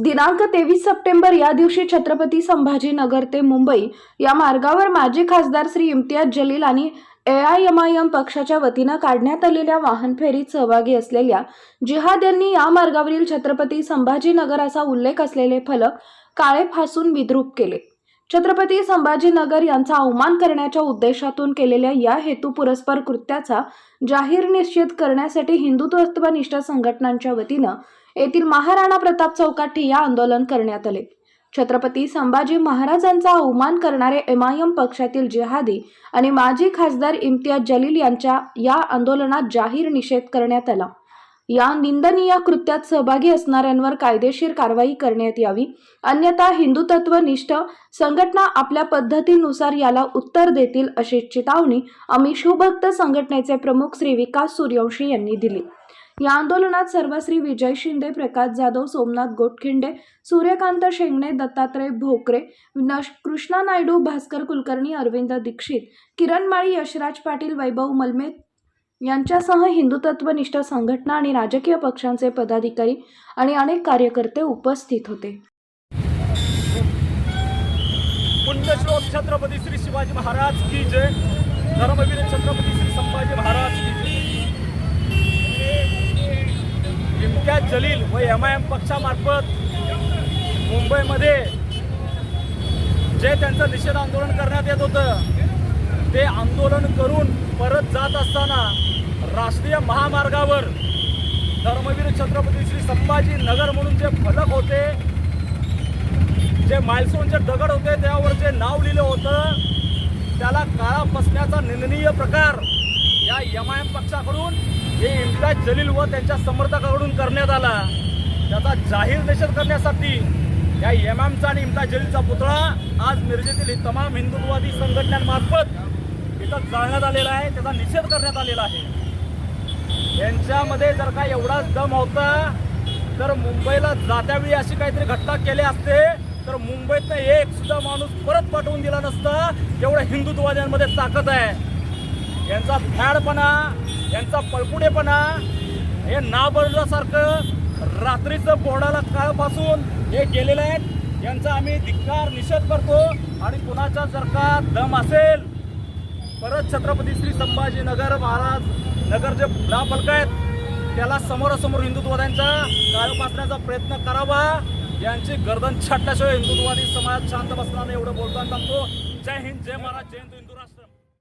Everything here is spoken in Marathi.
दिनांक तेवीस सप्टेंबर या दिवशी छत्रपती संभाजीनगर ते मुंबई या मार्गावर माजी खासदार श्री इम्तियाज जलील आणि एआयएमआयएम पक्षाच्या वतीनं काढण्यात आलेल्या वाहन फेरीत सहभागी असलेल्या जिहाद यांनी या मार्गावरील छत्रपती संभाजीनगर असा उल्लेख असलेले फलक काळे फासून विद्रूप केले. छत्रपती संभाजीनगर यांचा अवमान करण्याच्या उद्देशातून केलेल्या या हेतुपुरस्पर कृत्याचा जाहीर निश्चित करण्यासाठी हिंदुत्वनिष्ठ संघटनांच्या वतीनं येथील महाराणा प्रताप चौकात ठिय्या आंदोलन करण्यात आले. छत्रपती संभाजी महाराजांचा अवमान करणारे एमआयएम पक्षातील जिहादी आणि माजी खासदार इम्तियाज जलील यांच्या या आंदोलनात जाहीर निषेध करण्यात आला. या निंदनीय कृत्यात सहभागी असणाऱ्यांवर कायदेशीर कारवाई करण्यात यावी अन्यथा हिंदुत्वनिष्ठ संघटना आपल्या पद्धतीनुसार याला उत्तर देतील अशी चितावणी आम्ही शिवभक्त संघटनेचे प्रमुख श्री विकास सूर्यवंशी यांनी दिली. या आंदोलनात सर्वश्री विजय शिंदे प्रकाश जाधव सोमनाथ गोटखिंडे सूर्यकांत शेंगणे दत्तात्रय भोकरे नश- कृष्णा नायडू भास्कर कुलकर्णी अरविंद दीक्षित किरण माळी यशराज पाटील वैभव मलमे यांच्यासह हिंदुत्वनिष्ठ संघटना आणि राजकीय पक्षांचे पदाधिकारी आणि अनेक कार्यकर्ते उपस्थित होते. पुण्यश्लोक छत्रपती श्री शिवाजी महाराज की जय. धर्मवीर छत्रपती श्री संभाजी महाराज की जय इम्तियाज जलील व एम आय एम पक्षामार्फत मुंबईमध्ये जे त्यांचं निषेध आंदोलन करण्यात येत होतं ते आंदोलन करून परत जात असताना राष्ट्रीय महामार्गावर धर्मवीर छत्रपती श्री संभाजी नगर म्हणून जे फलक होते जे माइलस्टोनचे दगड होते त्यावर जे नाव लिहिलं होतं त्याला काळा फसण्याचा निंदनीय प्रकार या एम आय एम पक्षाकडून हे इम्तियाज जलील व त्यांच्या समर्थकाकडून करण्यात आला. त्याचा जाहीर निषेध करण्यासाठी या एम एमचा आणि इम्तियाज जलीलचा पुतळा आज मिरजेतील तमाम हिंदुत्ववादी संघटनांमार्फत इथं जाळण्यात आलेला आहे त्याचा निषेध करण्यात आलेला आहे. यांच्यामध्ये जर का एवढाच दम होता तर मुंबईला जात्यावेळी अशी काहीतरी घटना केली असते तर मुंबईतनं एक सुद्धा माणूस परत पाठवून दिला नसता एवढ्या हिंदुत्ववाद्यांमध्ये ताकद आहे. यांचा फॅडपणा यांचा पळपुडेपणा हे नाबरल्यासारखं रात्रीचं बोर्डाला काळपासून हे गेलेलं आहेत. यांचा आम्ही धिक्कार निषेध करतो आणि कुणाचा जर का दम असेल परत छत्रपती श्री संभाजीनगर महाराज नगर जे नापलक आहेत त्याला समोरासमोर हिंदुत्ववाद्यांचा काळ पासण्याचा प्रयत्न करावा. यांची गर्दन छाटल्याशिवाय हिंदुत्ववादी समाज शांत बसणार नाही एवढं बोलताना सांगतो. जय हिंद जय महाराज जय हिंद.